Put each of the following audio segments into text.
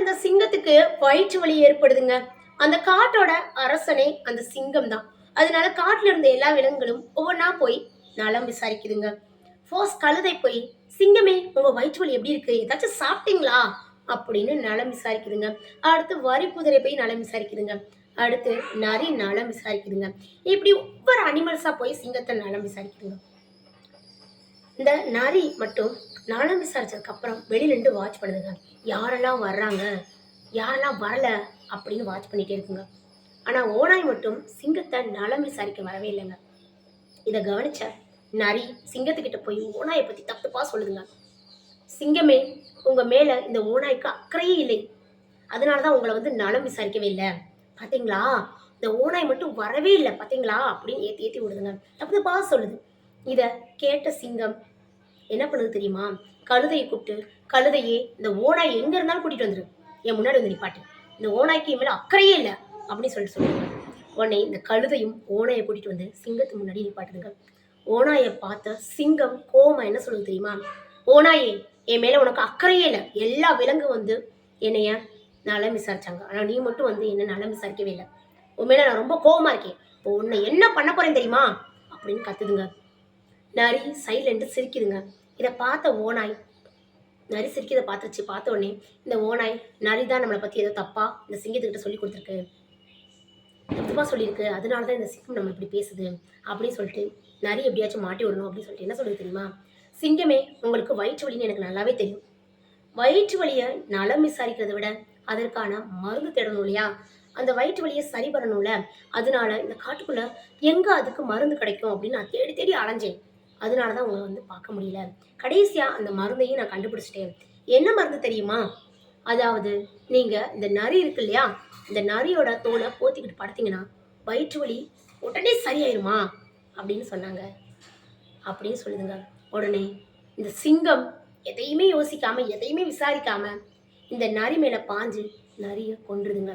இந்த சிங்கத்துக்கு வயிற்று வலி ஏற்படுதுங்க. அந்த காட்டோட அரசனே அந்த சிங்கம் தான் அதனால காட்டுல இருந்த எல்லா விலங்குகளும் ஒவ்வொன்றா போய் நலம் விசாரிக்குதுங்க. ஃபோர்ஸ் கழுதை போய் சிங்கமே உங்க வயிற்று வலி எப்படி இருக்கு? ஏதாச்சும் சாப்பிட்டீங்களா? அப்படின்னு நலம் விசாரிக்குதுங்க. அடுத்து வரி குதிரை போய் நலம் விசாரிக்குதுங்க. அடுத்து நரி நலம் விசாரிக்குதுங்க. இப்படி ஒவ்வொரு அனிமல்ஸா போய் சிங்கத்தை நலம் விசாரிக்குதுங்க. இந்த நரி மட்டும் நலம் விசாரிச்சதுக்கு அப்புறம் வெளியில நின்று வாட்ச் பண்ணுதுங்க. யாரெல்லாம் வர்றாங்க? யாரெல்லாம் வரல? அப்படின்னு வாட்ச் பண்ணிட்டே இருக்குங்க. ஆனா ஓனாய் மட்டும் சிங்கத்தை நலம் விசாரிக்க வரவே இல்லைங்க. இதை கவனிச்ச நரி சிங்கத்துக்கிட்ட போய் ஓனாயை பத்தி தப்பு தப்பா சொல்லுதுங்க. சிங்கமே உங்க மேல இந்த ஓனாய்க்கு அக்கறையே இல்லை. அதனால தான் உங்களை வந்து நலம் விசாரிக்கவே இல்லை. பாத்தீங்களா? இந்த ஓனாய் மட்டும் வரவே இல்லை. பாத்தீங்களா? அப்படின்னு ஏத்தி ஏத்தி விடுதுங்க. தப்பு தப்பா சொல்லுது. இதை கேட்ட சிங்கம் என்ன பண்ணுது தெரியுமா? கழுதையை கூப்பிட்டு கழுதையே இந்த ஓனாய் எங்க இருந்தாலும் கூட்டிட்டு வந்துரு. என் முன்னாடி வந்து நிப்பாட்டு. இந்த ஓனாய்க்கு என் மேல அக்கறையே இல்லை. அப்படின்னு சொல்லிட்டு சொல்லுவாங்க உடனே இந்த கழுதையும் ஓனாயை கூட்டிட்டு வந்து சிங்கத்து முன்னாடி நிப்பாட்டுதுங்க. ஓனாயை பார்த்த சிங்கம் கோமா என்ன சொல்லுது தெரியுமா? ஓனாயே என் மேல உனக்கு அக்கறையே இல்லை. எல்லா விலங்கு வந்து என்னைய நலம் விசாரிச்சாங்க. ஆனா நீ மட்டும் வந்து என்ன நலம் விசாரிக்கவே இல்லை. உன் மேல நான் ரொம்ப கோவமா இருக்கேன். இப்போ உன்னை என்ன பண்ண போறேன் தெரியுமா? அப்படின்னு கத்துதுங்க. நரி சைலண்ட்டு சிரிக்குதுங்க. இதை பார்த்த ஓனாய் நரி சிரிக்கிறத பார்த்துச்சு பார்த்த உடனே இந்த ஓனாய் நரி தான் நம்மளை பற்றி ஏதோ தப்பா இந்த சிங்கத்துக்கிட்ட சொல்லி கொடுத்துருக்கு. தப்பா சொல்லியிருக்கு. அதனால தான் இந்த சிங்கம் நம்ம இப்படி பேசுது. அப்படின்னு சொல்லிட்டு நரி எப்படியாச்சும் மாட்டி விடணும் அப்படின்னு சொல்லிட்டு என்ன சொல்லுது தெரியுமா? சிங்கமே உங்களுக்கு வயிற்று வலின்னு எனக்கு நல்லாவே தெரியும். வயிற்று வலியை நலம் விசாரிக்கிறதை விட அதற்கான மருந்து தேடணும் இல்லையா? அந்த வயிற்று வலியை சரி பண்ணணும்ல. அதனால இந்த காட்டுக்குள்ள எங்க அதுக்கு மருந்து கிடைக்கும் அப்படின்னு நான் தேடி தேடி அலைஞ்சேன். அதனால தான் உங்களை வந்து பார்க்க முடியல. கடைசியாக அந்த மருந்தையும் நான் கண்டுபிடிச்சிட்டேன். என்ன மருந்து தெரியுமா? அதாவது நீங்கள் இந்த நரி இருக்கு இல்லையா? இந்த நரியோட தோலை போத்திக்கிட்டு படுத்தீங்கன்னா வயிற்று வலி உடனே சரியாயிருமா? அப்படின்னு சொன்னாங்க. அப்படின்னு சொல்லுதுங்க. உடனே இந்த சிங்கம் எதையுமே யோசிக்காமல் எதையுமே விசாரிக்காமல் இந்த நரி மேலே பாஞ்சு நரியை கொன்றுதுங்க.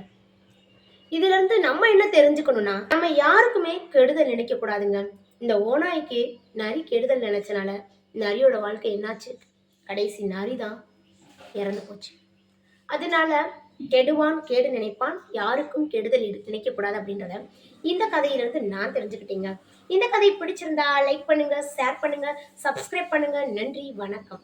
இதுல இருந்து நம்ம என்ன தெரிஞ்சுக்கணும்னா நம்ம யாருக்குமே கெடுதல் நினைக்க கூடாதுங்க இந்த ஓநாய்க்கு நரி கெடுதல் நினைச்சனால நரியோட வாழ்க்கை என்னாச்சு? கடைசி நரி தான் இறந்து போச்சு. அதனால கெடுவான் கேடு நினைப்பான் யாருக்கும் கெடுதல் நினைக்க நினைக்கக்கூடாது அப்படின்றத இந்த கதையிலிருந்து நான் தெரிஞ்சுக்கிட்டீங்க. இந்த கதை பிடிச்சிருந்தா லைக் பண்ணுங்க ஷேர் பண்ணுங்க சப்ஸ்கிரைப் பண்ணுங்க. நன்றி வணக்கம்.